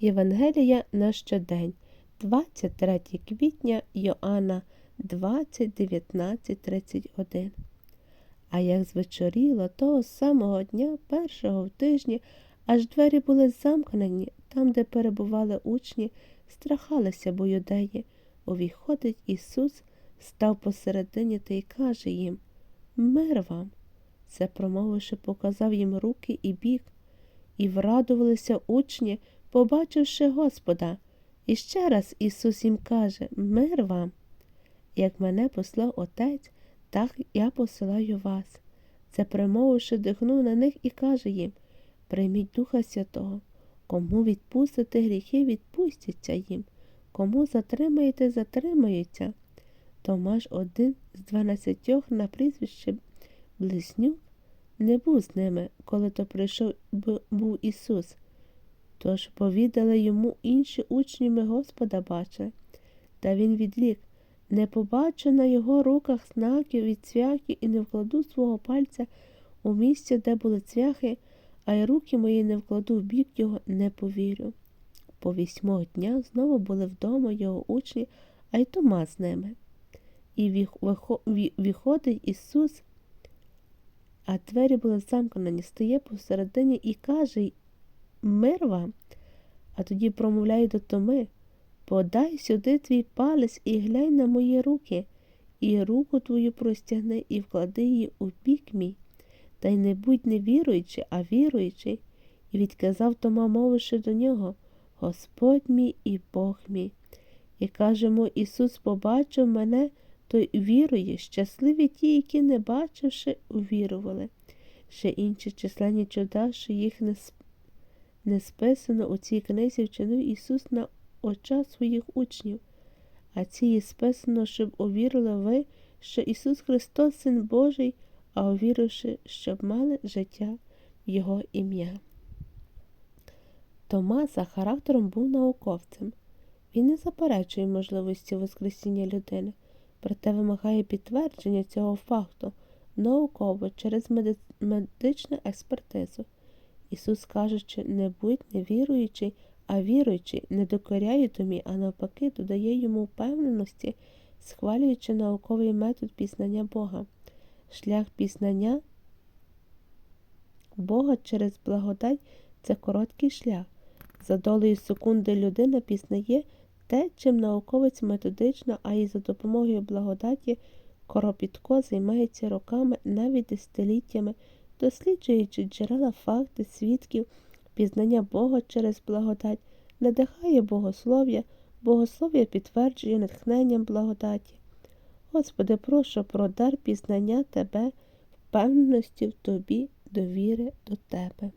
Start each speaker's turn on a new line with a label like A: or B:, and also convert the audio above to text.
A: Євангелія на щодень, 23 квітня Йоанна 20, 19, 31. А як звечоріло того самого дня, першого в тижні, аж двері були замкнені, там, де перебували учні, страхалися, бо юдеї. Увіходить Ісус, став посередині та й каже їм Мир вам. Це промовивши, показав їм руки і бік, і врадувалися учні, побачивши Господа. І ще раз Ісус їм каже Мир вам. Як мене послав Отець, так я посилаю вас. Це промовивши, дихнув на них і каже їм Прийміть Духа Святого, кому відпустите гріхи, відпустяться їм, кому затримаєте, затримаються. Томаш один з дванадцятьох на прізвище Близнюк не був з ними, коли то прийшов був Ісус. Тож повідали йому інші учні ми Господа бачили. Та він відлік не побачу на його руках знаків від цвяхи і не вкладу свого пальця у місце, де були цвяхи, а й руки мої не вкладу в бік його, не повірю. По вісьмох днях знову були вдома його учні, а й Тома з ними. І виходить Ісус, а двері були замкнені, стає посередині і каже Мир вам, а тоді промовляє до Томи Подай сюди твій палець і глянь на мої руки, і руку твою простягни, і вклади її у бік мій. Та й не будь не віруючи, а віруючи, і відказав Тома, мовивши до нього Господь мій і Бог мій. І кажемо, Ісус побачив мене, то й вірує, щасливі ті, які, не бачивши, увірували. Ще інші численні чуда, що їх не, не списано у цій книзі, вчинив Ісус на очах своїх учнів, а ці є списано, щоб увірили ви, що Ісус Христос, Син Божий, а увіривши, щоб мали життя в Його ім'я. Тома за характером був науковцем. Він не заперечує можливості Воскресіння людини, проте вимагає підтвердження цього факту науково через медичну експертизу. Ісус кажучи, не будь невіруючий, а віруючий, не докоряє Томі, а навпаки, додає йому впевненості, схвалюючи науковий метод пізнання Бога. Шлях пізнання Бога через благодать це короткий шлях. За долею секунди людина пізнає те, чим науковець методично, а й за допомогою благодаті коропітко займається роками, навіть десятиліттями, досліджуючи джерела факти, свідків, пізнання Бога через благодать, надихає богослов'я, богослов'я підтверджує натхненням благодаті. Господи, прошу про дар пізнання Тебе, впевненості в Тобі, довіри до Тебе.